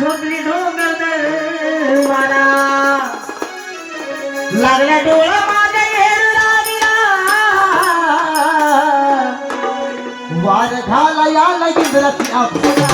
झोपली डोंगर वारा लागला डोळा माझ्या येरू लागला. वार झाला या लगेच रस्ती आपला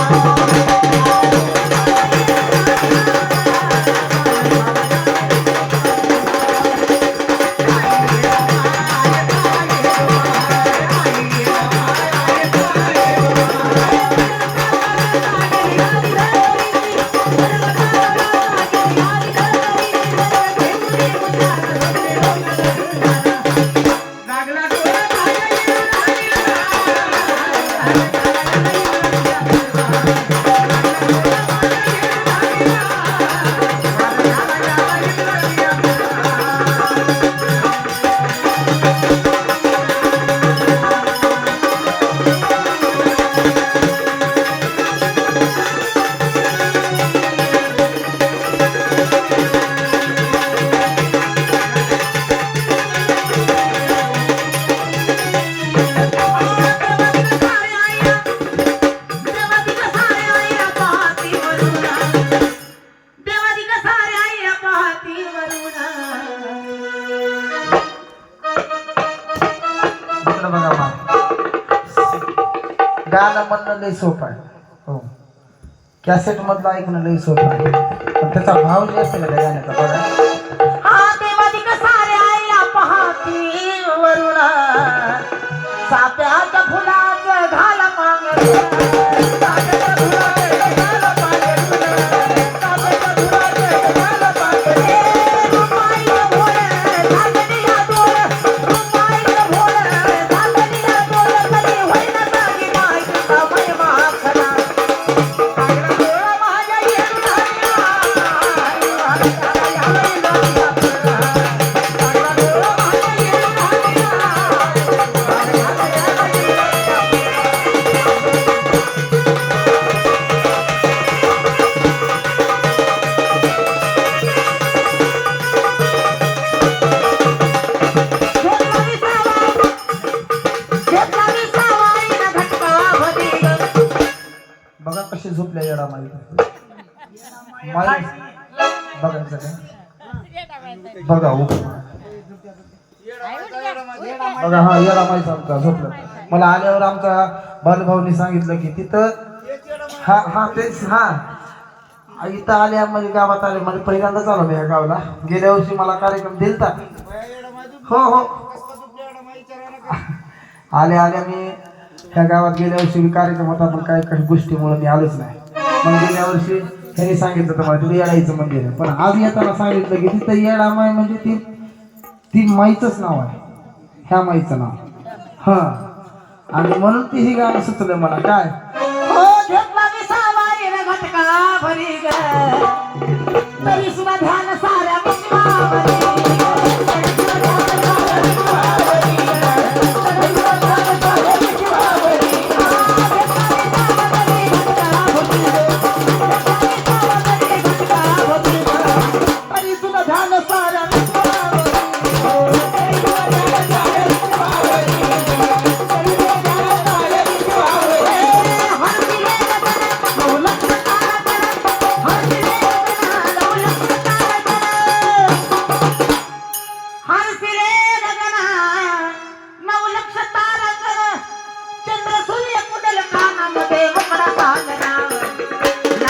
गाणं म्हणणं लई सोपं आहे. हो. कॅसेट मधलं ऐकणं लई सोपं आहे. पण त्याचा भाव जे असेल ना त्या गाण्याचा बघा. बघा कशी झोपल्या येडा माई माई बघायचं काय बघा. बघा हा येडा माईचा आमचा झोपला. मला आल्यावर आमचा बालभाऊनी सांगितलं की तिथं हा हा तेच हा. इथं आल्या म्हणजे गावात आले म्हणजे पहिल्यांदाच आलो मी ह्या गावाला. गेल्या वर्षी मला कार्यक्रम दिलता. हो हो. आल्या आल्या मी ह्या गावात गेल्या वर्षी मी कार्यक्रम होता पण काही काही गोष्टीमुळे मी आलोच नाही. मग गेल्या वर्षी त्यांनी सांगितलं तर मला तिथे येडायचं मंदिर पण आज येताना सांगितलं की तिथं येडा माय म्हणजे ती ती माईचंच नाव आहे. ह्या माईचं नाव. हा. आणि म्हणून ती ही गाणं सुचलं मला. काय? हो, तरी सुद्धा ध्यान